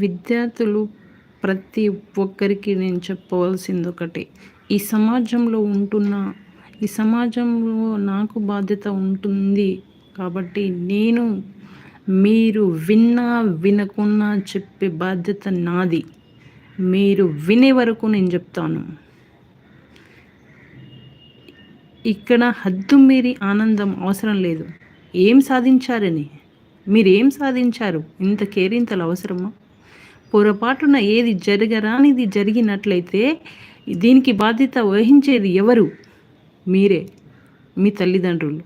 విద్యార్థులు ప్రతి ఒక్కరికి నేను చెప్పవలసింది ఒకటి ఈ సమాజంలో ఉంటున్న ఈ సమాజంలో నాకు బాధ్యత ఉంటుంది కాబట్టి నేను మీరు విన్నా వినకున్నా చెప్పే బాధ్యత నాది. మీరు వినే వరకు నేను చెప్తాను. ఇక్కడ హద్దు మీరి ఆనందం అవసరం లేదు. ఏం సాధించారని? మీరేం సాధించారు? ఇంత కేరింతలు అవసరమా? పొరపాటున ఏది జరగరానిది జరిగినట్లయితే దీనికి బాధ్యత వహించేది ఎవరు? మీరే మీ తల్లిదండ్రులు.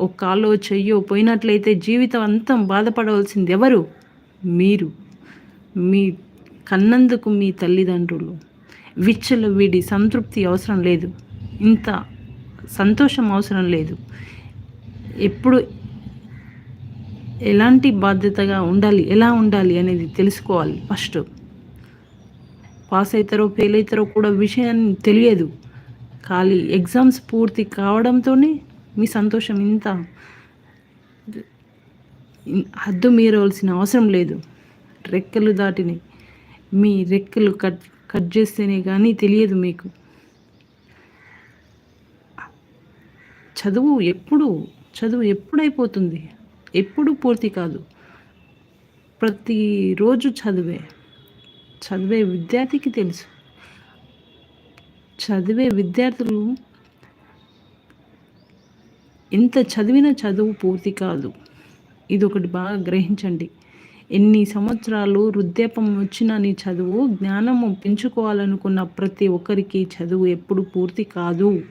ఒక కాలో చెయ్యో పోయినట్లయితే జీవితం అంతం బాధపడవలసింది ఎవరు? మీరు. మీ కన్నందుకు మీ తల్లిదండ్రులు. విచ్చలు వీడి సంతృప్తి అవసరం లేదు. ఇంత సంతోషం అవసరం లేదు. ఎప్పుడు ఎలాంటి బాధ్యతగా ఉండాలి ఎలా ఉండాలి అనేది తెలుసుకోవాలి ఫస్ట్. పాస్ అవుతారో ఫెయిల్ అవుతారో కూడా విషయాన్ని తెలియదు. ఖాళీ ఎగ్జామ్స్ పూర్తి కావడంతోనే మీ సంతోషం ఇంత హద్దు మీరవలసిన అవసరం లేదు. రెక్కలు దాటిని మీ రెక్కలు కట్ కట్ చేస్తేనే కానీ తెలియదు మీకు. చదువు ఎప్పుడు చదువు ఎప్పుడైపోతుంది? ఎప్పుడు పూర్తి కాదు. ప్రతిరోజు చదివే చదివే విద్యార్థికి తెలుసు. చదివే విద్యార్థులు ఎంత చదివిన చదువు పూర్తి కాదు. ఇది ఒకటి బాగా గ్రహించండి. ఎన్ని సంవత్సరాలు వృద్ధాపం వచ్చిన నీ చదువు జ్ఞానము పెంచుకోవాలనుకున్న ప్రతి ఒక్కరికి చదువు ఎప్పుడు పూర్తి కాదు.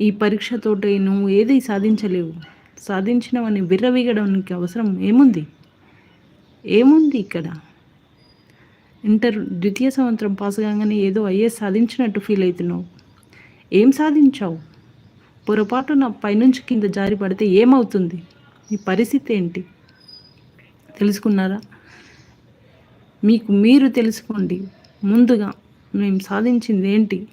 ఈ పరీక్షతోటే నువ్వు ఏది సాధించలేవు. సాధించినవని విర్రవీగడానికి అవసరం ఏముంది? ఏముంది ఇక్కడ? ఇంటర్ ద్వితీయ సంవత్సరం పాస్ కాగానే ఏదో ఐఏఎస్ సాధించినట్టు ఫీల్ అవుతున్నావు. ఏం సాధించావు? పొరపాటున పైనుంచి కింద జారి పడితే ఏమవుతుంది? మీ పరిస్థితి ఏంటి? తెలుసుకున్నారా? మీకు మీరు తెలుసుకోండి. ముందుగా మేము సాధించింది ఏంటి?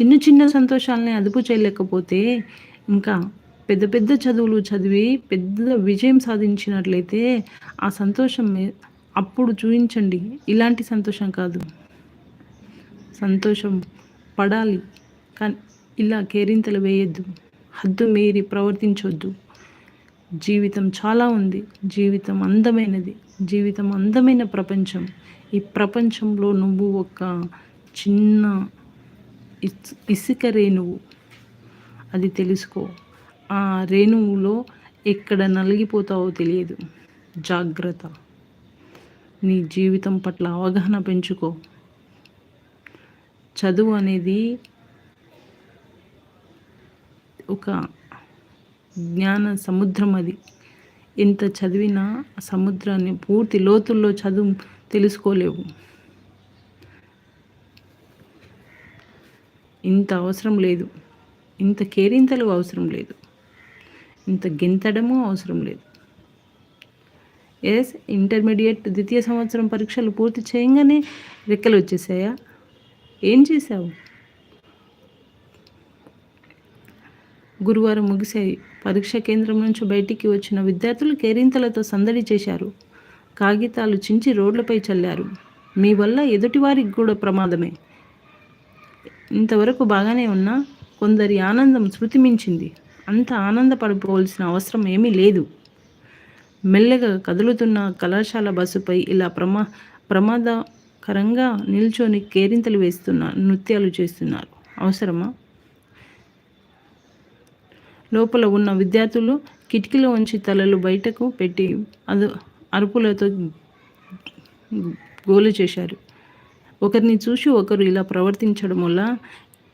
చిన్న చిన్న సంతోషాలని అదుపు చేయలేకపోతే ఇంకా పెద్ద పెద్ద చదువులు చదివి పెద్ద విజయం సాధించినట్లయితే ఆ సంతోషం అప్పుడు చూపించండి. ఇలాంటి సంతోషం కాదు. సంతోషం పడాలి. కానీ ఇలా కేరింతలు వేయొద్దు. హద్దు మీరి ప్రవర్తించొద్దు. జీవితం చాలా ఉంది. జీవితం అందమైనది. జీవితం అందమైన ప్రపంచం. ఈ ప్రపంచంలో నువ్వు ఒక చిన్న ఇసుక రేణువు. అది తెలుసుకో. ఆ రేణువులో ఎక్కడ నలిగిపోతావో తెలియదు. జాగ్రత్త. నీ జీవితం పట్ల అవగాహన పెంచుకో. చదువు అనేది ఒక జ్ఞాన సముద్రం అది. ఎంత చదివినా సముద్రాన్ని పూర్తి లోతుల్లో చదువు తెలుసుకోలేవు. ఇంత అవసరం లేదు. ఇంత కేరింతలు అవసరం లేదు. ఇంత గెంతడము అవసరం లేదు. ఎస్ ఇంటర్మీడియట్ ద్వితీయ సంవత్సరం పరీక్షలు పూర్తి చేయగానే రెక్కలు వచ్చేసాయా? ఏం చేశావు? గురువారం ముగిశాయి. పరీక్ష కేంద్రం నుంచి బయటికి వచ్చిన విద్యార్థులు కేరింతలతో సందడి చేశారు. కాగితాలు చించి రోడ్లపై చల్లారు. మీ వల్ల ఎదుటివారికి కూడా ప్రమాదమే. ఇంతవరకు బాగానే ఉన్నా కొందరి ఆనందం శృతి మించింది అంత ఆనందపడిపోవలసిన అవసరం ఏమీ లేదు. మెల్లగా కదులుతున్న కళాశాల బస్సుపై ఇలా ప్రమా ప్రమాదకరంగా నిల్చొని కేరింతలు వేస్తున్నారు నృత్యాలు చేస్తున్నారు. అవసరమా? లోపల ఉన్న విద్యార్థులు కిటికీలో ఉంచి తలలు బయటకు పెట్టి అదు అరుపులతో గోలు చేశారు. ఒకరిని చూసి ఒకరు ఇలా ప్రవర్తించడం వల్ల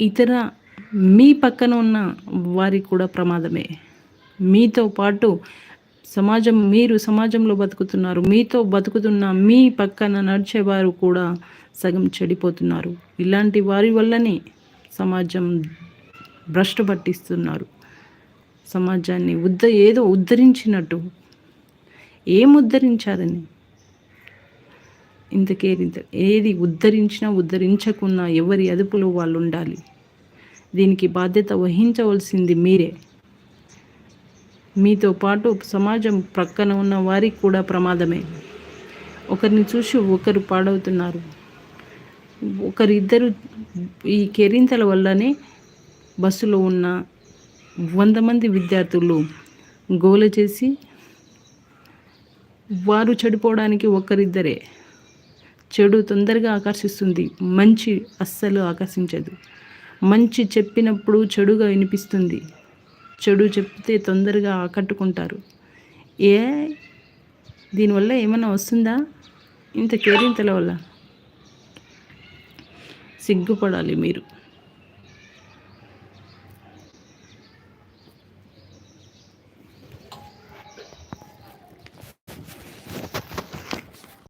ఇతర మీ పక్కన ఉన్న వారికి కూడా ప్రమాదమే. మీతో పాటు సమాజం మీరు సమాజంలో బతుకుతున్నారు. మీతో బతుకుతున్న మీ పక్కన నడిచేవారు కూడా సగం చెడిపోతున్నారు. ఇలాంటి వారి వల్లనే సమాజం భ్రష్టు పట్టిస్తున్నారు సమాజాన్ని ఉద్ద ఏదో ఉద్ధరించినట్టు. ఏం ఉద్ధరించారని? ఇంతకేరింత ఏది ఉద్ధరించినా ఉద్ధరించకున్నా ఎవరి అదుపులో వాళ్ళు ఉండాలి దీనికి బాధ్యత వహించవలసింది మీరే. మీతో పాటు సమాజం ప్రక్కన ఉన్న వారికి కూడా ప్రమాదమే. ఒకరిని చూసి ఒకరు పాడవుతున్నారు. ఒకరిద్దరు ఈ కేరింతల వల్లనే బస్సులో ఉన్న వంద మంది విద్యార్థులు గోల చేసి వారు చెడిపోవడానికి ఒకరిద్దరే. చెడు తొందరగా ఆకర్షిస్తుంది. మంచి అస్సలు ఆకర్షించదు. మంచి చెప్పినప్పుడు చెడుగా వినిపిస్తుంది. చెడు చెప్తే తొందరగా ఆకట్టుకుంటారు. ఏ? దీనివల్ల ఏమైనా వస్తుందా? ఇంత కేరింతల వల్ల. సిగ్గుపడాలి మీరు.